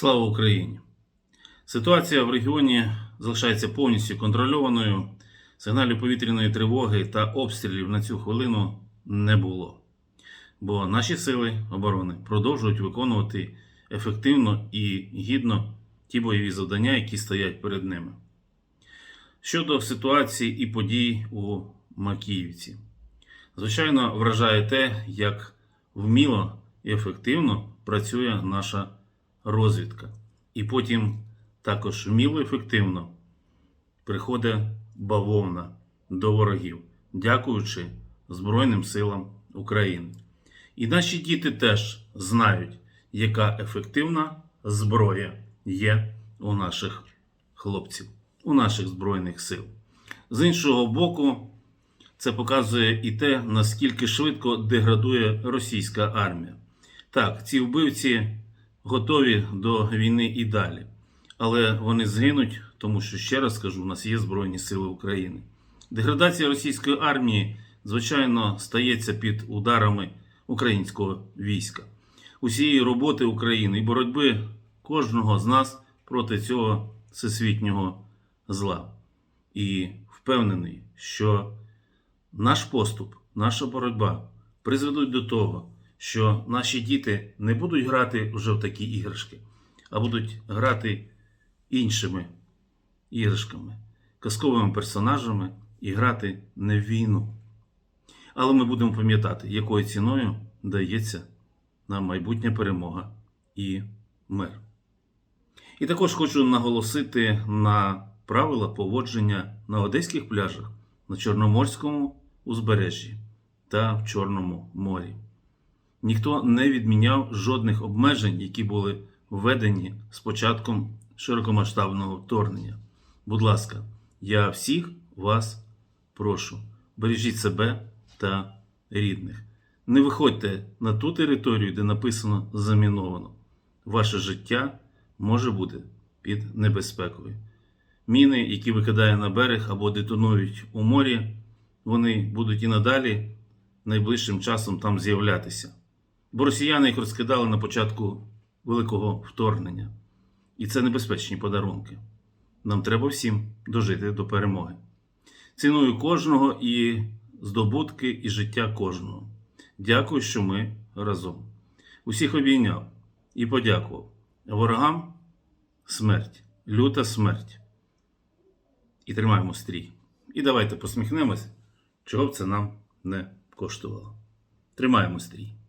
Слава Україні! Ситуація в регіоні залишається повністю контрольованою. Сигналів повітряної тривоги та обстрілів на цю хвилину не було. Бо наші сили оборони продовжують виконувати ефективно і гідно ті бойові завдання, які стоять перед ними. Щодо ситуації і подій у Макіївці, звичайно, вражає те, як вміло і ефективно працює наша розвідка. І потім також вміло ефективно приходить бавовна до ворогів, дякуючи Збройним силам України. І наші діти теж знають, яка ефективна зброя є у наших хлопців, у наших Збройних сил. З іншого боку, це показує і те, наскільки швидко деградує російська армія. Так, ці вбивці готові до війни і далі, але вони згинуть, тому що ще раз скажу, у нас є Збройні Сили України. Деградація російської армії, звичайно, стається під ударами українського війська, усієї роботи України і боротьби кожного з нас проти цього всесвітнього зла. І впевнений, що наш поступ, наша боротьба призведуть до того, що наші діти не будуть грати вже в такі іграшки, а будуть грати іншими іграшками, казковими персонажами і грати не в війну. Але ми будемо пам'ятати, якою ціною дається нам майбутня перемога і мир. І також хочу наголосити на правила поводження на одеських пляжах, на Чорноморському узбережжі та в Чорному морі. Ніхто не відміняв жодних обмежень, які були введені з початком широкомасштабного вторгнення. Будь ласка, я всіх вас прошу, бережіть себе та рідних. Не виходьте на ту територію, де написано заміновано. Ваше життя може бути під небезпекою. Міни, які викидає на берег або детонують у морі, вони будуть і надалі найближчим часом там з'являтися. Бо росіяни їх розкидали на початку великого вторгнення. І це небезпечні подарунки. Нам треба всім дожити до перемоги. Ціную кожного і здобутки, і життя кожного. Дякую, що ми разом. Усіх обійняв і подякував. Ворогам смерть, люта смерть. І тримаємо стрій. І давайте посміхнемось, чого б це нам не коштувало. Тримаємо стрій.